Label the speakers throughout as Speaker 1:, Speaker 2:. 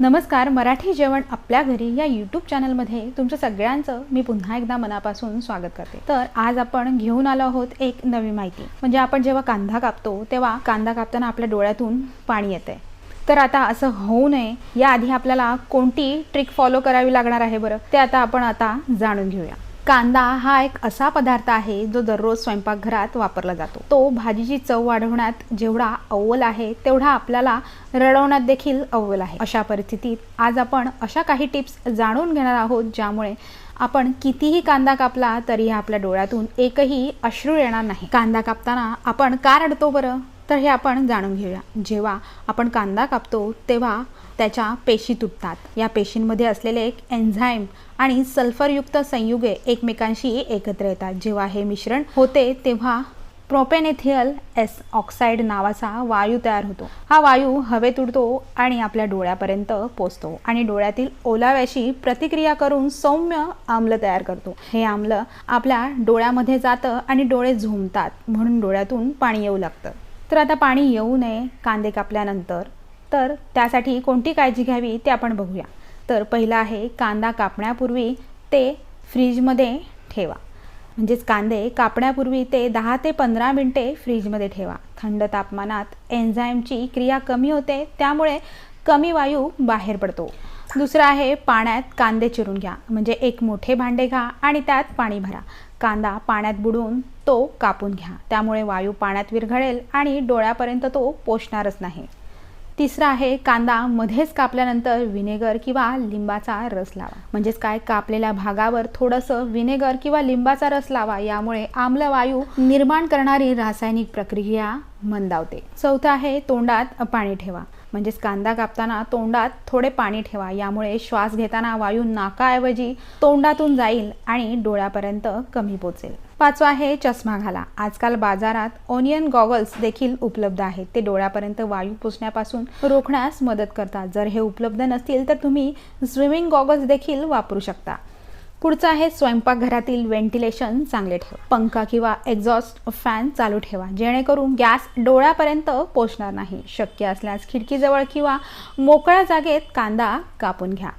Speaker 1: नमस्कार मराठी जेवण आपल्या घरी या यूट्यूब चॅनलमध्ये तुमच्या सगळ्यांचं मी पुन्हा एकदा मनापासून स्वागत करते. तर आज आपण घेऊन आलो आहोत एक नवी माहिती. म्हणजे आपण जेव्हा कांदा कापतो तेव्हा कांदा कापताना आपल्या डोळ्यातून पाणी येते तर आता असं होऊ नये याआधी आपल्याला कोणती ट्रिक फॉलो करावी लागणार आहे बरं ते आता आपण आता जाणून घेऊया. कांदा हा एक असा पदार्थ आहे जो दररोज स्वयंपाकघरात वापरला जातो. तो भाजीची चव वाढवण्यात जेवढा अव्वल आहे तेवढा आपल्याला रडवण्यात देखील अव्वल आहे. अशा परिस्थितीत आज आपण अशा काही टिप्स जाणून घेणार आहोत ज्यामुळे आपण कितीही कांदा कापला तरी आपल्या डोळ्यातून एकही अश्रू येणार नाही. कांदा कापताना आपण का रडतो बरं? तर हे आपण जाणून घेऊया. जेव्हा आपण कांदा कापतो तेव्हा त्याच्या पेशी तुटतात. या पेशींमध्ये असलेले एक एन्झाईम आणि सल्फरयुक्त संयुगे एकमेकांशी एकत्र येतात. जेव्हा हे मिश्रण होते तेव्हा प्रोपेनेथियल एस ऑक्साईड नावाचा वायू तयार होतो. हा वायू हवेत उडतो आणि आपल्या डोळ्यापर्यंत पोचतो आणि डोळ्यातील ओलाव्याशी प्रतिक्रिया करून सौम्य आम्ल तयार करतो. हे आम्ल आपल्या डोळ्यामध्ये जातं आणि डोळे झोंबतात म्हणून डोळ्यातून पाणी येऊ लागतं. तर आता पाणी येऊ नये कांदे कापल्यानंतर तर त्यासाठी कोणती काळजी घ्यावी ते आपण बघूया. तर पहिलं आहे कांदा कापण्यापूर्वी ते फ्रीजमध्ये ठेवा. म्हणजेच कांदे कापण्यापूर्वी ते दहा ते पंधरा मिनटे फ्रीजमध्ये ठेवा. थंड तापमानात एन्झाईमची क्रिया कमी होते त्यामुळे कमी वायू बाहेर पडतो. दुसरं आहे पाण्यात कांदे चिरून घ्या. म्हणजे एक मोठे भांडे घ्या आणि त्यात पाणी भरा. कांदा पाण्यात बुडवून तो कापून घ्या. त्यामुळे वायू पाण्यात विरघळेल आणि डोळ्यापर्यंत तो पोचणारच नाही. तिसरं आहे कांदा मध्येच कापल्यानंतर विनेगर किंवा लिंबाचा रस लावा. म्हणजेच काय? कापलेल्या भागावर थोडंसं विनेगर किंवा लिंबाचा रस लावा यामुळे आम्ल वायू निर्माण करणारी रासायनिक प्रक्रिया मंदावते. चौथं आहे तोंडात पाणी ठेवा. म्हणजेच कांदा कापताना तोंडात थोडे पाणी ठेवा. यामुळे श्वास घेताना वायू नाकाऐवजी तोंडातून जाईल आणि डोळ्यापर्यंत कमी पोचेल. पाचवा आहे चष्मा घाला. आजकाल बाजारात ओनियन गॉगल्स देखील उपलब्ध आहेत. ते डोळ्यापर्यंत वायू पोचण्यापासून रोखण्यास मदत करतात. जर हे उपलब्ध नसतील तर तुम्ही स्विमिंग गॉगल्स देखील वापरू शकता. पुढचं आहे स्वयंपाकघरातील व्हेंटिलेशन. चांगले ठेवा. पंखा किंवा एक्झॉस्ट फॅन चालू ठेवा. जेणेकरून गॅस डोळ्यापर्यंत पोचणार नाही. शक्य असल्यास खिडकीजवळ किंवा मोकळ्या जागेत कांदा कापून घ्या.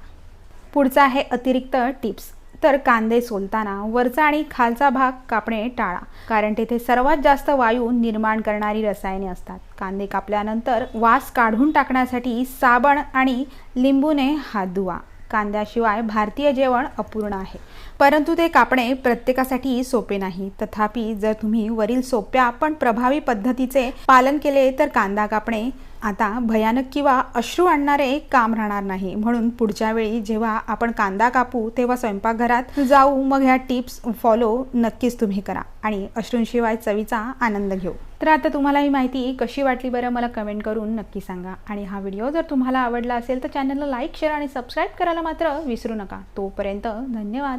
Speaker 1: पुढचा आहे अतिरिक्त टिप्स. तर कांदे सोलताना वरचा आणि खालचा भाग कापणे टाळा. कारण तेथे सर्वात जास्त वायू निर्माण करणारी रसायने असतात. कांदे कापल्यानंतर वास काढून टाकण्यासाठी साबण आणि लिंबूने हात धुवा. कांद्याशिवाय भारतीय जेवण अपूर्ण आहे. परंतु ते कापणे प्रत्येकासाठी सोपे नाही. तथापि जर तुम्ही वरील सोप्या पण प्रभावी पद्धतीचे पालन केले तर कांदा कापणे आता भयानक किंवा अश्रू आणणारे काम राहणार नाही. म्हणून पुढच्या वेळी जेव्हा आपण कांदा कापू तेव्हा स्वयंपाकघरात जाऊ मग ह्या टिप्स फॉलो नक्कीच तुम्ही करा आणि अश्रूंशिवाय चवीचा आनंद घेऊ. तर आता तुम्हाला ही माहिती कशी वाटली बरं मला कमेंट करून नक्की सांगा. आणि हा व्हिडिओ जर तुम्हाला आवडला असेल तर चॅनलला लाईक शेअर आणि सबस्क्राईब करायला मात्र विसरू नका. तोपर्यंत धन्यवाद.